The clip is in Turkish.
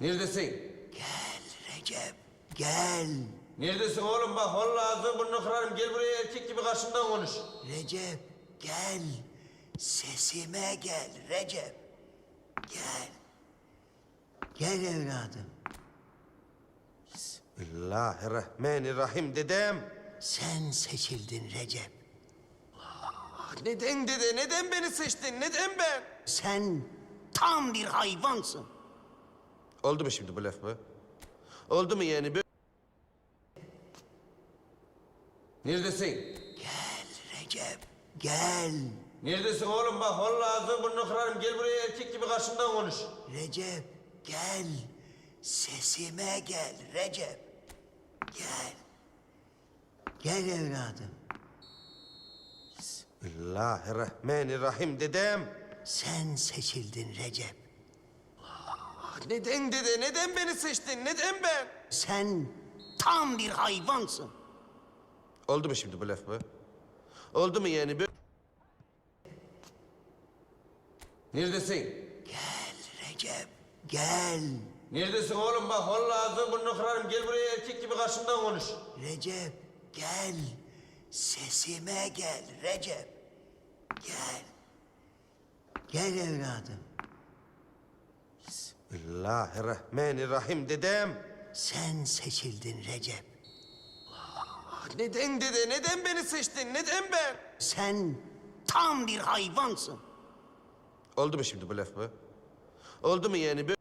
Neredesin? Gel Recep, gel. Neredesin oğlum bak vallahi ağzını burnunu kırarım. Gel buraya erkek gibi karşımdan konuş. Recep, gel. Sesime gel Recep. Gel. Gel evladım. Bismillahirrahmanirrahim dedem. Sen seçildin Recep. Neden dede? Neden beni seçtin? Neden ben? Sen tam bir hayvansın. Oldu mu şimdi bu laf bu? Oldu mu yani? Neredesin? Gel Recep, gel. Neredesin oğlum bak vallahi ağzını burnunu kırarım. Gel buraya erkek gibi karşımdan konuş. Recep, gel. Sesime gel Recep. Gel. Gel evladım. Bismillahirrahmanirrahim dedem. Sen seçildin Recep. Neden dede? Neden beni seçtin? Neden ben? Sen tam bir hayvansın. Oldu mu şimdi bu laf bu? Oldu mu yani? Bö- Neredesin? Gel Recep, gel. Neredesin oğlum bak vallahi ağzını burnunu kırarım. Gel buraya erkek gibi karşımdan konuş. Recep, gel. Sesime gel Recep. Gel. Gel evladım. Bismillahirrahmanirrahim dedem. Sen seçildin Recep. Neden dede? Neden beni seçtin? Neden ben? Sen tam bir hayvansın. Oldu mu şimdi bu laf bu? Oldu mu yani? Bö-